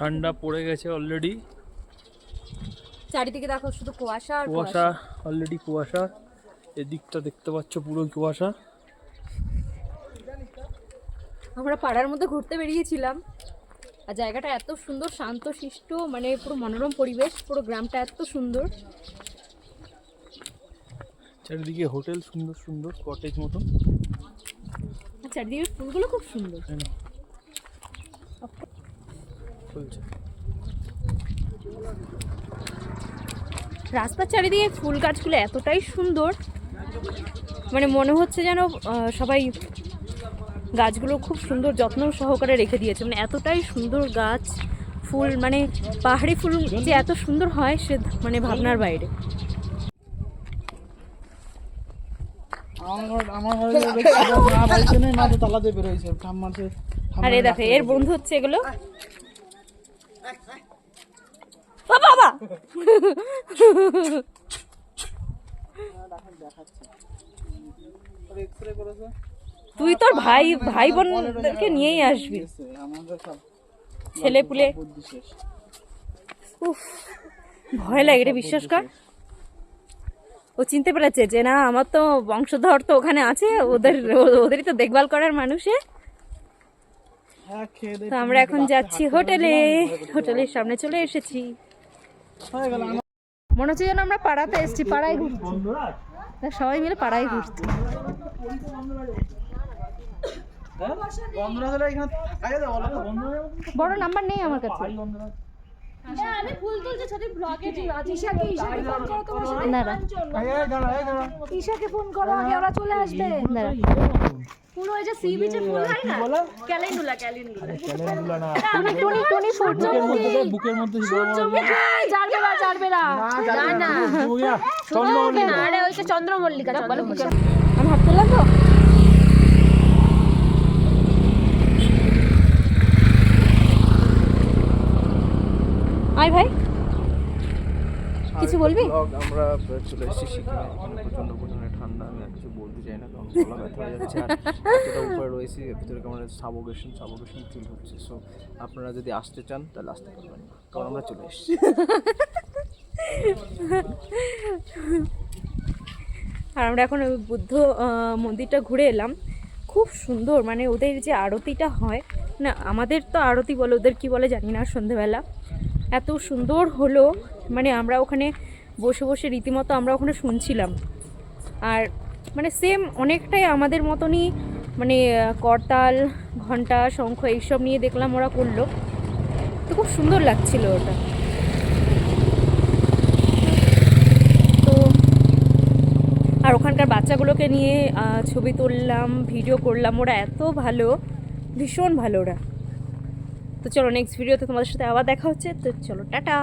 ঠান্ডা পড়ে গেছে অলরেডি চারিদিকে দেখো শুধু কুয়াশা আর কুয়াশা। অলরেডি কুয়াশা। এদিকটা দেখতে পাচ্ছ পুরো কুয়াশা। আমরা পাড়ার মধ্যে ঘুরতে বেরিয়েছিলাম। আর জায়গাটা এত সুন্দর শান্ত শিষ্ট মানে পুরো মনোরম পরিবেশ পুরো গ্রামটা এত সুন্দর। চারিদিকে হোটেল সুন্দর সুন্দর কটেজ মতন। আর চারিদিকের ফুলগুলো খুব সুন্দর। চলছে রাস্তার চারিদিকে ফুল গাছগুলো এতটাই সুন্দর মানে মনে হচ্ছে যেন সবাই গাছগুলো খুব সুন্দর যত্ন সহকারে রেখে দিয়েছে। মানে এতটাই সুন্দর গাছ ফুল মানে পাহাড়ি ফুল যে এত সুন্দর হয় সে মানে ভাবনার বাইরে। আরে দেখো এর বন্ধু হচ্ছে এগুলো। বাবা এক্সরে তুই তোর ভাই ভাই বোনদেরকে নিয়েই আসবি। ছেলে পুলে উফ, ভয় লাগে রে, বিশ্বাস কর। ও চিনতে পেরেছে যে না, আমার তো বংশধর তো ওখানে আছে, ওদের ওদেরই তো দেখভাল করার মানুষে। তো আমরা এখন যাচ্ছি হোটেলে। হোটেলের সামনে চলে এসেছি। হয়ে গেল আমার। মনে হচ্ছে যেন আমরা পাড়াতে এসেছি পাড়ায় ঘুরছি। সবাই মিলে পাড়ায় ঘুরছি। বড় নাম্বার নেই আমার কাছে। আমি ফুল তুলছি ছোট ব্লগে ঈশাকে ঈশাকে ফোন করো তোমার সাথে দাঁড়া এই এই দাঁড়া এই দাঁড়া ঈশাকে ফোন করো আগে ওরা চলে আসবে দাঁড়া পুরো ওই যে সি বিচে ফুল হয় না ক্যালেন্ডুলা ক্যালেন্ডুলা ক্যালেন্ডুলা না টুনি টুনি টুনি সূর্যমুখী বুকের মধ্যে বড় বড় না জানবে না না না বুয়া আরে ওই তো চন্দ্রমল্লিকা চন্দ্রমল্লিকা আমি হাত তুললাম তো আয় ভাই। কিছু বলবি? আমরা চলে এসেছি সিকিমে এখানে প্রচণ্ড পরিমাণে ঠান্ডা আমি আর কিছু বলতে চাই না কারণ গলা ব্যথা হয়ে যাচ্ছে আর এতটা উপরে রয়েছি এর ভিতরে কেমন সাবোগেশন সাবোগেশন ফিল হচ্ছে। সো আপনারা যদি আসতে চান তাহলে আসতে পারবেন। কারণ আমরা চলে এসেছি। আর আমরা এখন বুদ্ধ মন্দিরটা ঘুরে এলাম। খুব সুন্দর মানে ওদের যে আরতিটা হয় না আমাদের তো আরতি বলে ওদের কি বলে জানি না সন্ধেবেলা। এত সুন্দর হলো মানে আমরা ওখানে বসে বসে রীতিমতো আমরা ওখানে শুনছিলাম। আর মানে সেম অনেকটাই আমাদের মতনই মানে করতাল ঘণ্টা শঙ্খ এইসব নিয়ে দেখলাম ওরা করল। তো খুব সুন্দর লাগছিল ওটা। তো আর ওখানকার বাচ্চাগুলোকে নিয়ে ছবি তুললাম ভিডিও করলাম, ওরা এত ভালো, ভীষণ ভালো ওরা। তো চলো নেক্সট ভিডিওতে তোমাদের সাথে আবার দেখা হচ্ছে তো চলো টাটা!